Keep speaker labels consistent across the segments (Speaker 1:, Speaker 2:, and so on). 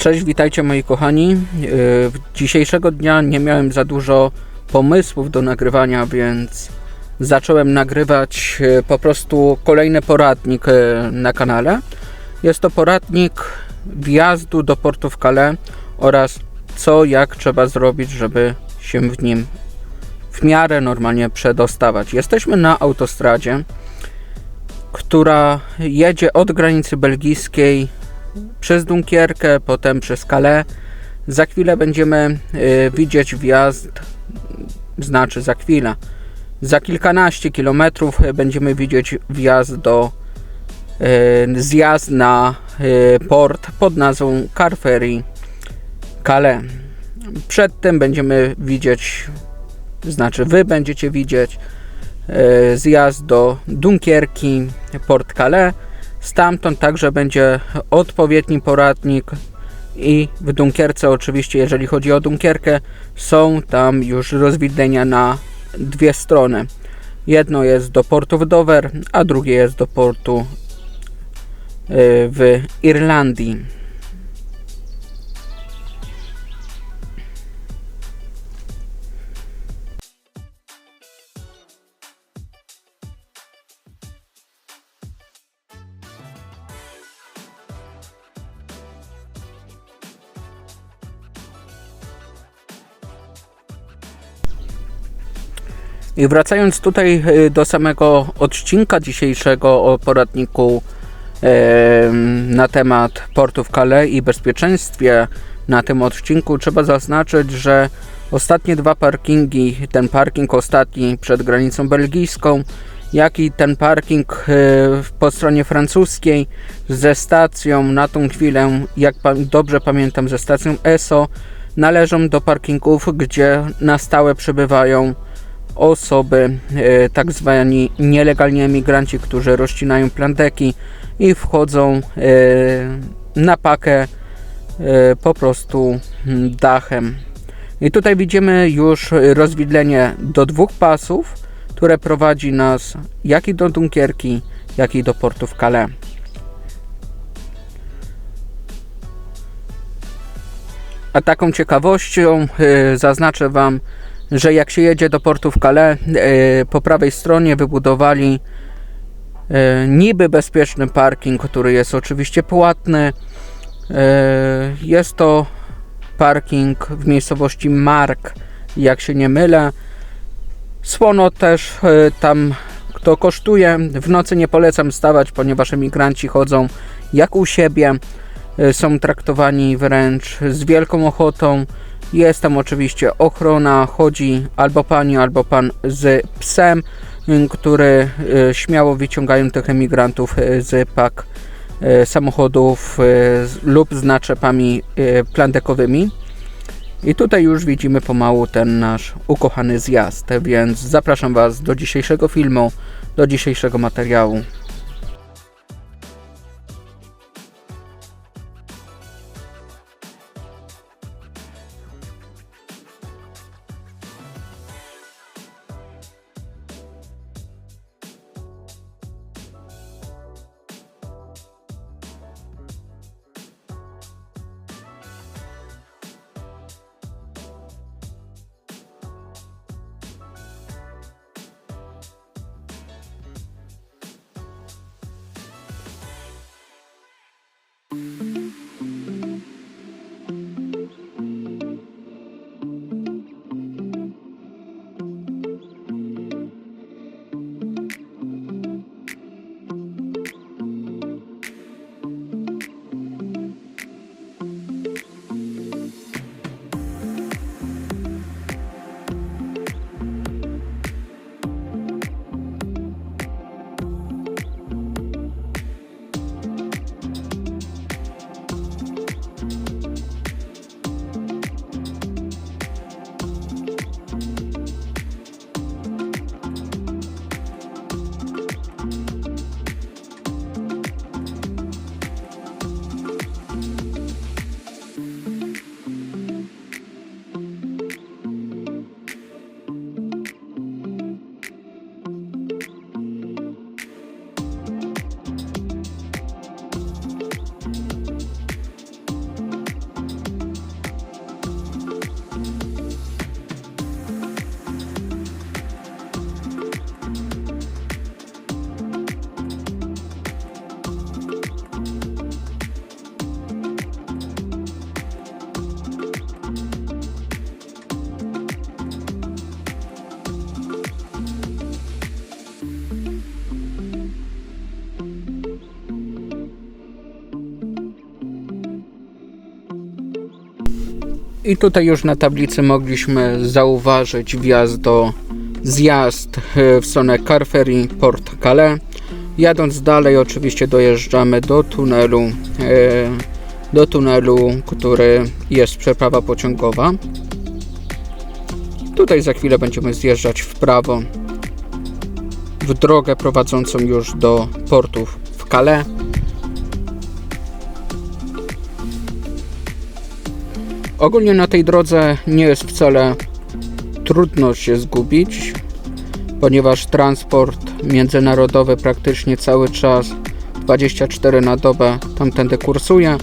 Speaker 1: Cześć, witajcie moi kochani. Yy, Dzisiejszego dnia nie miałem za dużo pomysłów do nagrywania, więc zacząłem nagrywać yy, po prostu kolejny poradnik yy, na kanale. Jest to poradnik wjazdu do portu w Calais oraz co, jak trzeba zrobić, żeby się w nim w miarę normalnie przedostawać. Jesteśmy na autostradzie, która jedzie od granicy belgijskiej przez Dunkierkę, potem przez Calais. Za chwilę będziemy y, widzieć wjazd, znaczy za chwilę. Za kilkanaście kilometrów y, będziemy widzieć wjazd do y, zjazd na y, port pod nazwą Carferry Calais. Przedtem będziemy widzieć, znaczy wy będziecie widzieć y, zjazd do Dunkierki, port Calais. Stamtąd także będzie odpowiedni poradnik i w Dunkierce oczywiście, jeżeli chodzi o Dunkierkę, są tam już rozwidlenia na dwie strony. Jedno jest do portu w Dover, a drugie jest do portu y, w Irlandii. I wracając tutaj y, do samego odcinka dzisiejszego o poradniku em, na temat portów Calais i bezpieczeństwie na tym odcinku, trzeba zaznaczyć, że ostatnie dwa parkingi, ten parking ostatni przed granicą belgijską, jak i ten parking y, po stronie francuskiej ze stacją na tą chwilę, jak dobrze pamiętam, ze stacją ESO, należą do parkingów, gdzie na stałe przebywają osoby, e, tak zwani nielegalni emigranci, którzy rozcinają plandeki i wchodzą e, na pakę e, po prostu mm, dachem. I tutaj widzimy już rozwidlenie do dwóch pasów, które prowadzi nas jak i do Dunkierki, jak i do portu w Calais. A taką ciekawością zaznaczę Wam, że jak się jedzie do portu w Calais, e, po prawej stronie wybudowali e, niby bezpieczny parking, który jest oczywiście płatny. E, jest to parking w miejscowości Mark, jak się nie mylę. Słono też tam to kosztuje. W nocy nie polecam stawać, ponieważ emigranci chodzą jak u siebie. Są traktowani wręcz z wielką ochotą. Jest tam oczywiście ochrona, chodzi albo pani, albo pan z psem, y, który y, śmiało wyciągają tych emigrantów y, z pak samochodów lub z naczepami plandekowymi. I tutaj już widzimy pomału ten nasz ukochany zjazd, więc zapraszam Was do dzisiejszego filmu, do dzisiejszego materiału. I tutaj już na tablicy mogliśmy zauważyć wjazd do zjazd e, w stronę Carferry Port Calais. Jadąc dalej oczywiście dojeżdżamy do tunelu, e, do tunelu, który jest przeprawa pociągowa. Tutaj za chwilę będziemy zjeżdżać w prawo w drogę prowadzącą już do portów w Calais. Ogólnie na tej drodze nie jest wcale trudno się zgubić, ponieważ transport międzynarodowy praktycznie cały czas 24 na dobę tamtędy kursuje.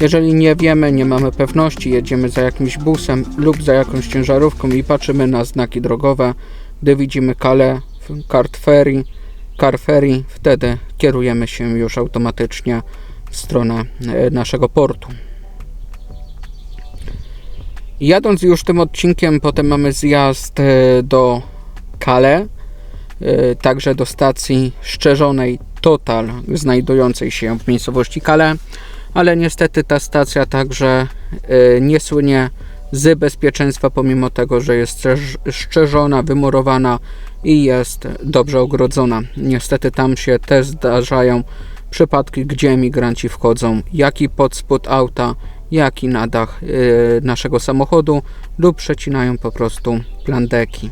Speaker 1: Jeżeli nie wiemy, nie mamy pewności, jedziemy za jakimś busem lub za jakąś ciężarówką i patrzymy na znaki drogowe, gdy widzimy Calais, Cart Ferry, Car Ferry, wtedy kierujemy się już automatycznie w stronę e, naszego portu. Jadąc już tym odcinkiem, potem mamy zjazd e, do Calais, e, także do stacji szczerzonej Total, znajdującej się w miejscowości Calais, ale niestety ta stacja także e, nie słynie z bezpieczeństwa, pomimo tego, że jest szczerzona, wymurowana i jest dobrze ogrodzona. Niestety tam się też zdarzają przypadki, gdzie emigranci wchodzą, jak i pod spód auta, jak i na dach y, naszego samochodu lub przecinają po prostu plandeki.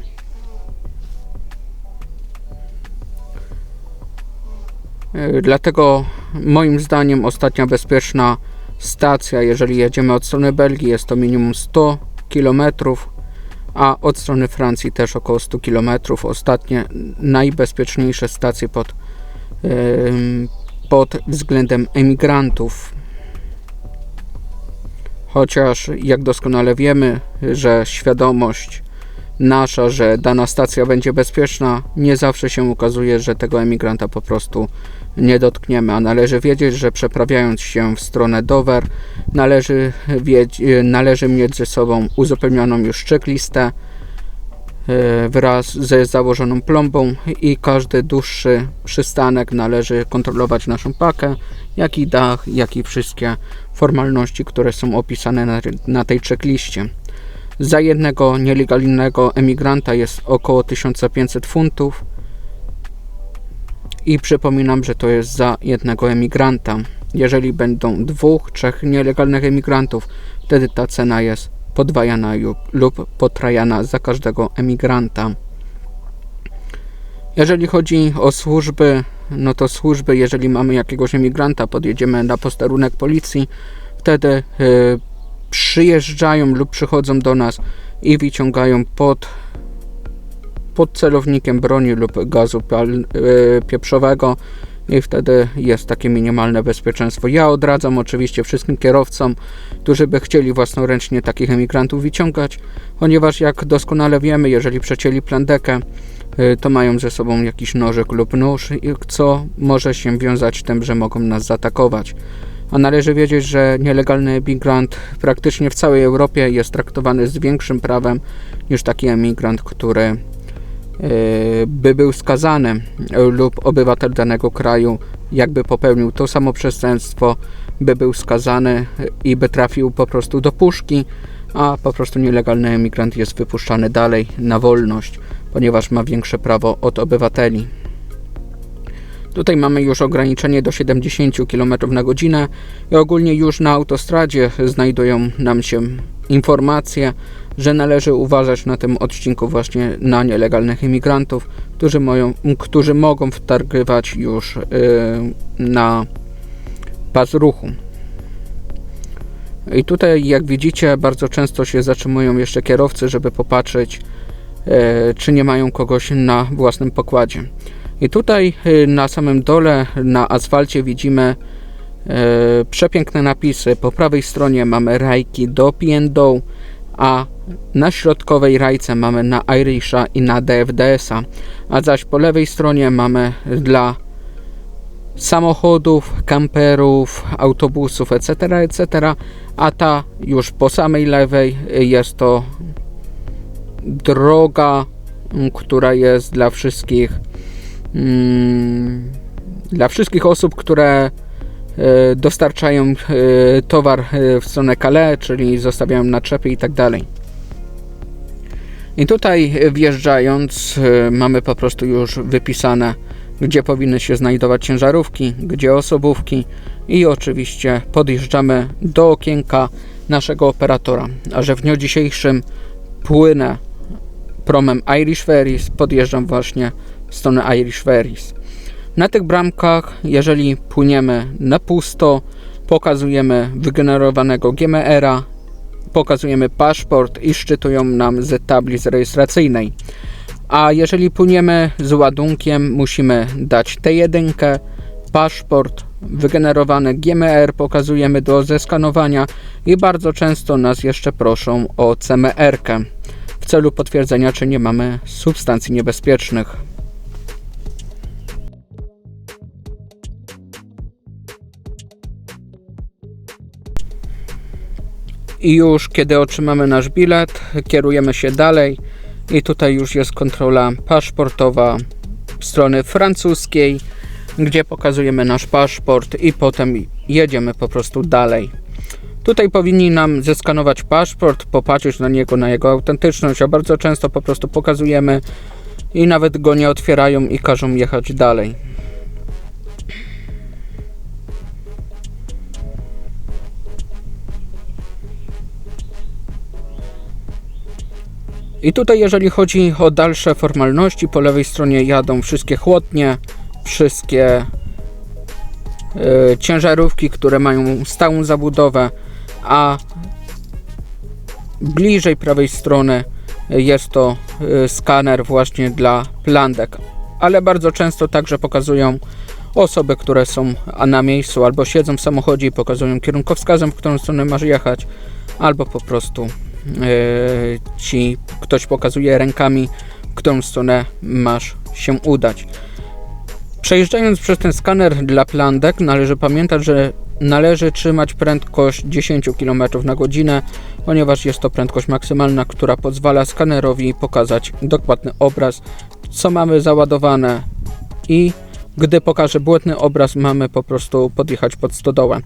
Speaker 1: Y, Dlatego moim zdaniem ostatnia bezpieczna stacja, jeżeli jedziemy od strony Belgii, jest to minimum 100 km, a od strony Francji też około 100 km. Ostatnie najbezpieczniejsze stacje pod, ym, pod względem emigrantów. Chociaż jak doskonale wiemy, że świadomość nasza, że dana stacja będzie bezpieczna, nie zawsze się ukazuje, że tego emigranta po prostu nie dotkniemy, a należy wiedzieć, że przeprawiając się w stronę Dover, należy, należy mieć ze sobą uzupełnioną już checklistę e, wraz ze założoną plombą i każdy dłuższy przystanek należy kontrolować naszą pakę, jak i dach, jak i wszystkie formalności, które są opisane na, na tej checkliście. Za jednego nielegalnego emigranta jest około 1500 funtów i przypominam, że to jest za jednego emigranta. Jeżeli będą dwóch, trzech nielegalnych emigrantów, wtedy ta cena jest podwajana lub- lub potrajana za każdego emigranta. Jeżeli chodzi o służby, no to służby, jeżeli mamy jakiegoś emigranta, podjedziemy na posterunek policji, wtedy y, przyjeżdżają lub przychodzą do nas i wyciągają pod, pod celownikiem broni lub gazu y, pieprzowego i wtedy jest takie minimalne bezpieczeństwo. Ja odradzam oczywiście wszystkim kierowcom, którzy by chcieli własnoręcznie takich emigrantów wyciągać, ponieważ jak doskonale wiemy, jeżeli przecięli plandekę, to mają ze sobą jakiś nożyk lub nóż, co może się wiązać tym, że mogą nas zaatakować. A należy wiedzieć, że nielegalny emigrant praktycznie w całej Europie jest traktowany z większym prawem niż taki emigrant, który e, by był skazany e, lub obywatel danego kraju, jakby popełnił to samo przestępstwo, by był skazany e, i by trafił po prostu do puszki, a po prostu nielegalny emigrant jest wypuszczany dalej na wolność, ponieważ ma większe prawo od obywateli. Tutaj mamy już ograniczenie do 70 km na godzinę i ogólnie już na autostradzie znajdują nam się informacje, że należy uważać na tym odcinku właśnie na nielegalnych imigrantów, którzy, moją, którzy mogą wtargywać już yy, na pas ruchu. I tutaj, jak widzicie, bardzo często się zatrzymują jeszcze kierowcy, żeby popatrzeć, czy nie mają kogoś na własnym pokładzie. I tutaj y, na samym dole na asfalcie widzimy e, przepiękne napisy. Po prawej stronie mamy rajki do P&O, a na środkowej rajce mamy na Irisha i na DFDS-a, a zaś po lewej stronie mamy dla samochodów, kamperów, autobusów, etc., etc., a ta już po samej lewej jest to droga, która jest dla wszystkich mm, dla wszystkich osób, które e, dostarczają e, towar e, w stronę Calais, czyli zostawiają naczepy i tak dalej. I tutaj wjeżdżając mamy po prostu już wypisane, gdzie powinny się znajdować ciężarówki, gdzie osobówki i oczywiście podjeżdżamy do okienka naszego operatora. A że w dniu dzisiejszym płynę promem Irish Ferries, podjeżdżam właśnie w stronę Irish Ferries. Na tych bramkach, jeżeli płyniemy na pusto, pokazujemy wygenerowanego GMR-a, pokazujemy paszport i szczytują nam z tablicy rejestracyjnej. A jeżeli płyniemy z ładunkiem, musimy dać T1, paszport, wygenerowany GMR pokazujemy do zeskanowania i bardzo często nas jeszcze proszą o CMR-kę celu potwierdzenia, czy nie mamy substancji niebezpiecznych. I już kiedy otrzymamy nasz bilet, kierujemy się dalej i tutaj już jest kontrola paszportowa strony francuskiej, gdzie pokazujemy nasz paszport i potem jedziemy po prostu dalej. Tutaj powinni nam zeskanować paszport, popatrzeć na niego, na jego autentyczność, a bardzo często po prostu pokazujemy i nawet go nie otwierają i każą jechać dalej. I tutaj jeżeli chodzi o dalsze formalności, po lewej stronie jadą wszystkie chłodnie, wszystkie e, ciężarówki, które mają stałą zabudowę, a bliżej prawej strony jest to e, skaner właśnie dla plandek, ale bardzo często także pokazują osoby, które są na miejscu albo siedzą w samochodzie i pokazują kierunkowskazem, w którą stronę masz jechać, albo po prostu e, ci ktoś pokazuje rękami, w którą stronę masz się udać. Przejeżdżając przez ten skaner dla plandek, należy pamiętać, że należy trzymać prędkość 10 km na godzinę, ponieważ jest to prędkość maksymalna, która pozwala skanerowi pokazać dokładny obraz, co mamy załadowane. I gdy pokaże błędny obraz, mamy po prostu podjechać pod stodołę.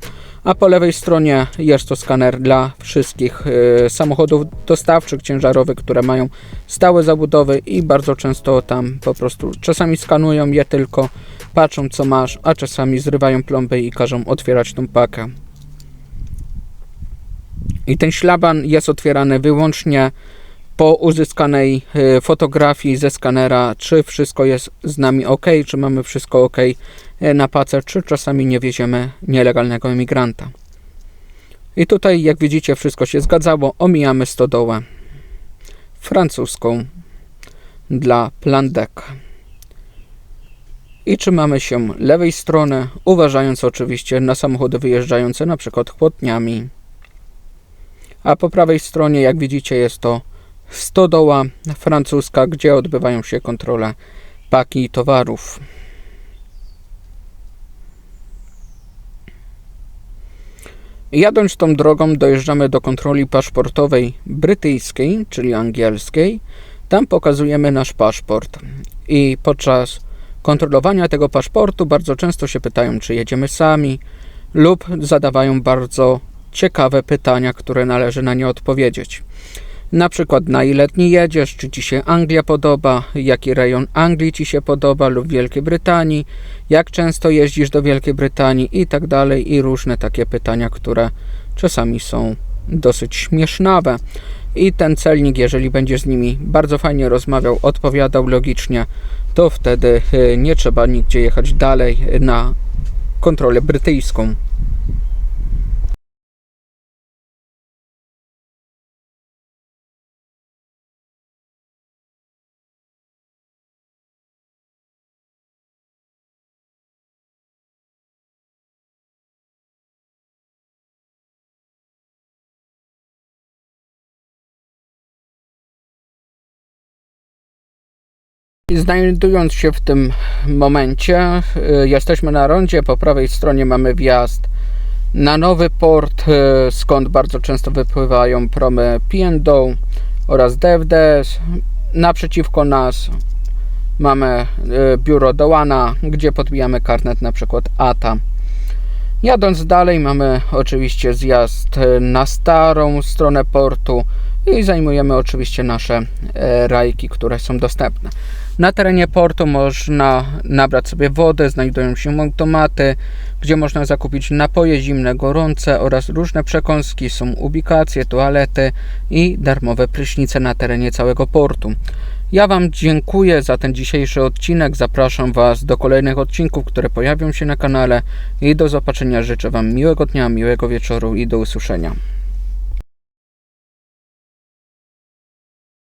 Speaker 1: A po lewej stronie jest to skaner dla wszystkich y, samochodów dostawczych, ciężarowych, które mają stałe zabudowy i bardzo często tam po prostu czasami skanują je tylko, patrzą co masz, a czasami zrywają plomby i każą otwierać tą pakę. I ten ślaban jest otwierany wyłącznie po uzyskanej e, fotografii ze skanera, czy wszystko jest z nami ok, czy mamy wszystko ok e, na pace, czy czasami nie wieziemy nielegalnego emigranta. I tutaj, jak widzicie, wszystko się zgadzało. Omijamy stodołę francuską dla plandek. I trzymamy się lewej strony, uważając oczywiście na samochody wyjeżdżające na przykład chłodniami. A po prawej stronie, jak widzicie, jest to stodoła francuska, gdzie odbywają się kontrole paki towarów. Jadąc tą drogą dojeżdżamy do kontroli paszportowej brytyjskiej, czyli angielskiej. Tam pokazujemy nasz paszport i podczas kontrolowania tego paszportu bardzo często się pytają, czy jedziemy sami lub zadawają bardzo ciekawe pytania, które należy na nie odpowiedzieć. Na przykład na ile dni jedziesz, czy Ci się Anglia podoba, jaki rejon Anglii Ci się podoba lub Wielkiej Brytanii, jak często jeździsz do Wielkiej Brytanii i tak dalej i różne takie pytania, które czasami są dosyć śmiesznawe. I ten celnik, jeżeli będzie z nimi bardzo fajnie rozmawiał, odpowiadał logicznie, to wtedy y, nie trzeba nigdzie jechać dalej na kontrolę brytyjską. Znajdując się w tym momencie, y, jesteśmy na rondzie. Po prawej stronie mamy wjazd na nowy port, y, skąd bardzo często wypływają promy P&O oraz DFDS. Naprzeciwko nas mamy y, biuro Dołana, gdzie podbijamy karnet na przykład ATA. Jadąc dalej mamy oczywiście zjazd na starą stronę portu i zajmujemy oczywiście nasze e, rajki, które są dostępne. Na terenie portu można nabrać sobie wodę, znajdują się automaty, gdzie można zakupić napoje zimne, gorące oraz różne przekąski, są ubikacje, toalety i darmowe prysznice na terenie całego portu. Ja Wam dziękuję za ten dzisiejszy odcinek. Zapraszam Was do kolejnych odcinków, które pojawią się na kanale i do zobaczenia. Życzę Wam miłego dnia, miłego wieczoru i do usłyszenia.